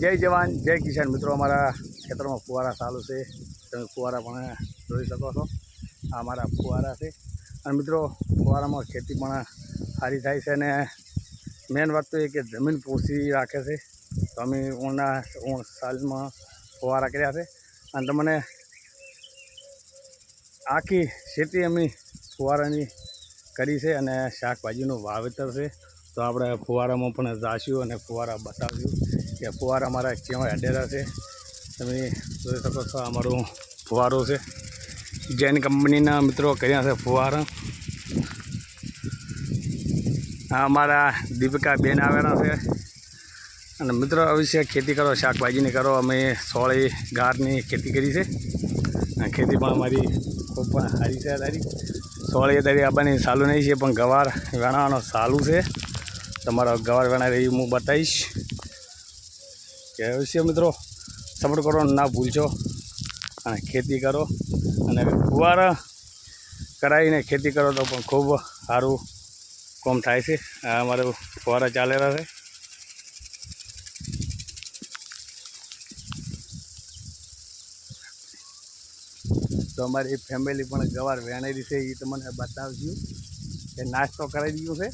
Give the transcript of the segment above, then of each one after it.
જય જવાન, જય કિસાન મિત્રો. અમારા ખેતરમાં ફુવારા ચાલુ છે. તમે ફુવારા પણ જોઈ શકો છો. આ અમારા ફુવારા છે. અને મિત્રો, ફુવારામાં ખેતી પણ સારી થાય છે અને મેઇન વાત તો એ કે જમીન પોષી રાખે છે. તો અમે ઊંડા ઉણ સાલમાં ફુવારા કર્યા છે. અને તમને આખી ખેતી અમે ફુવારાની કરી છે અને શાકભાજીનું વાવેતર છે. તો આપણે ફુવારામાં પણ જાશું અને ફુવારા બતાવ્યું. કે ફુવારા અમારા કેવા અડેરા છે. તમે જોઈ શકો છો અમારું ફુવારો છે. જૈન કંપનીના મિત્રો કર્યા છે ફુવારા. આ અમારા દીપિકા બેન આવેલા છે. અને મિત્રો, અવશ્ય ખેતી કરો, શાકભાજીની કરો. અમે સોળી ગારની ખેતી કરી છે. ખેતી પણ અમારી ખૂબ સારી છે તારી સોળી તારી આપવાની સારું નહીં છે, પણ ગવાર વેણાવાનો સારું છે. તમારો ગવાર વેણા રહી હું બતાવીશ. કે મિત્રો સપોર્ટ કરો ના ભૂલશો. અને ખેતી કરો. અને ફુવારા કરાવીને ખેતી કરો તો પણ ખૂબ સારું કોમ થાય છે. અમારે ફુવારા ચાલેલા છે. તો અમારી ફેમિલી પણ ગવાર વેણેલી છે એ તમને બતાવશું કે નાસ્તો કરાવી દીધો છે.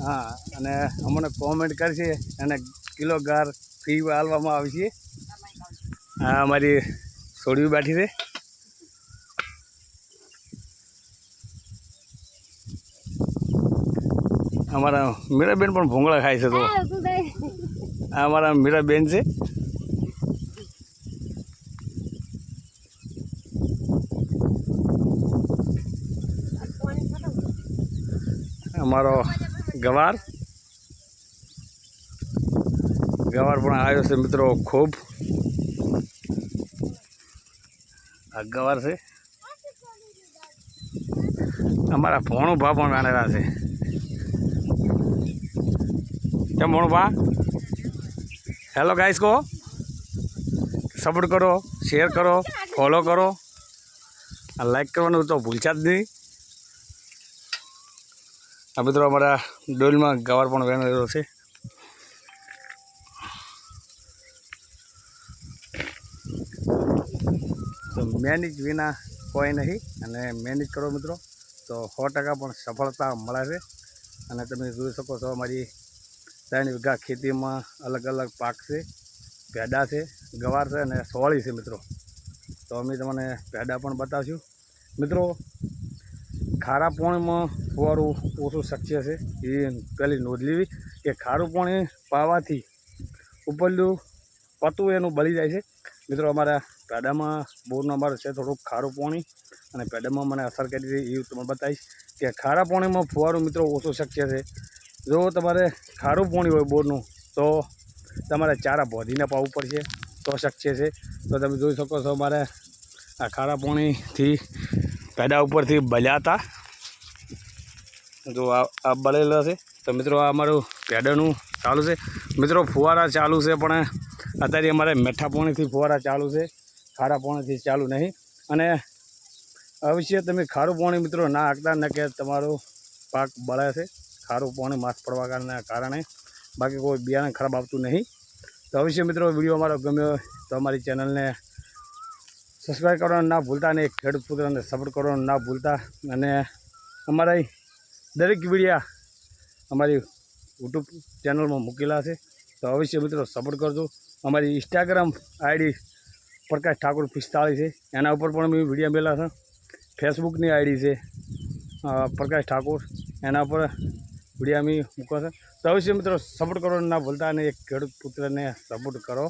હા અને અમને કોમેન્ટ કરશે અને કિલો ગાર ફી આલવામાં આવશે હા અમારી છોડવી બેઠી છે. અમારા મીરાબેન પણ ભૂંગળા ખાય છે તો. આ અમારા મીરાબેન છે. અમારો ગવાર. ગવાર પણ આવ્યો છે મિત્રો ખૂબ. આ ગવાર છે. અમારા ભોણું ભા પણ વાનેલા છે. કેમ ભોણું ભા? હેલો ગાઈસ કહો. સપોર્ટ કરો શેર કરો ફોલો કરો. આ લાઈક કરવાનું તો ભૂલશા જ નહીં. આ મિત્રો અમારા ડોલમાં ગવાર પણ વેણેલો છે. તો મેનેજ વિના કોઈ નહીં અને મેનેજ કરો મિત્રો. તો સો ટકા પણ સફળતા મળે છે. અને તમે જોઈ શકો છો અમારી ત્રણ વીઘા ખેતીમાં અલગ અલગ પાક છે, પેડા છે, ગવાર છે અને સોળી છે મિત્રો. તો અમે તમને પેડા પણ બતાવશું. મિત્રો ખારા પાણીમાં ફુવારું ઓછું શક્ય છે. એ પહેલી નોંધ લેવી કે ખારું પાણી પાવાથી ઉપરલું પતું એનું બળી જાય છે. મિત્રો, અમારા પેડામાં બોરનું અમારું છે, થોડુંક ખારું પાણી અને પેડામાં મને અસર કરી હતી એ તમને બતાવીશ કે ખારા પાણીમાં ફુવારું મિત્રો ઓછું શક્ય છે. જો તમારે ખારું પાણી હોય બોરનું, તો તમારે ચારા ભોધીને પાવું પડશે, તો શક્ય છે. તો તમે જોઈ શકો છો અમારે આ ખારા પાણીથી પેડા ઉપરથી હતા જો આ આ બળેલા છે. તો મિત્રો, આ અમારું પેડાનું ચાલુ છે. મિત્રો, ફુવારા ચાલુ છે, પણ અત્યારે અમારે મીઠા પાણીથી ફુવારા ચાલુ છે. ખારા પાણીથી ચાલુ નહીં. અને અવશ્ય તમે ખારું પાણી મિત્રો ના હાંકતા, ન કે તમારો પાક બળે છે. ખારું પાણી માસ પડવાના કારણે. બાકી કોઈ બિયારણ ખરાબ આવતું નહીં. તો અવશ્ય મિત્રો, વીડિયો અમારો ગમ્યો તો અમારી ચેનલને સબસ્ક્રાઈબ કરવાનું ના ભૂલતા અને ખેડૂત પુત્રને સપોર્ટ કરવાનું ના ભૂલતા. અને અમારા દરેક વિડીયા અમારી યુટ્યુબ ચેનલમાં મૂકેલા છે. તો અવશ્ય મિત્રો સપોર્ટ કરજો. અમારી ઇન્સ્ટાગ્રામ આઈડી પ્રકાશ ઠાકોર પિસ્તાળીસ છે. એના ઉપર પણ મેં વીડિયો મેલા છે. ફેસબુકની આઈડી છે પ્રકાશ ઠાકોર. એના ઉપર વીડિયો અમે મૂકો છે. તો અવશ્ય મિત્રો સપોર્ટ કરો ના ભૂલતા અને એક ખેડૂત પુત્રને સપોર્ટ કરો.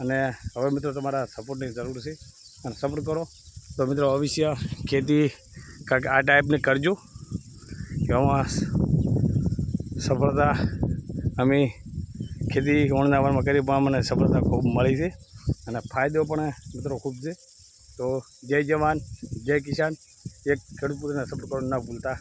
અને હવે મિત્રો તમારા સપોર્ટની જરૂર છે. અને સપોર્ટ કરો. તો મિત્રો, અવશ્ય ખેતી કાંઈક આ ટાઈપની કરજો. આમાં સફળતા અમે ખેતી ઓણનાવરમાં કરી, પણ અમને સફળતા ખૂબ મળી છે. અને ફાયદો પણ મિત્રો ખૂબ છે. તો જય જવાન, જય કિસાન. એક ખેડૂત સપોર્ટ કરવાનું ના ભૂલતા.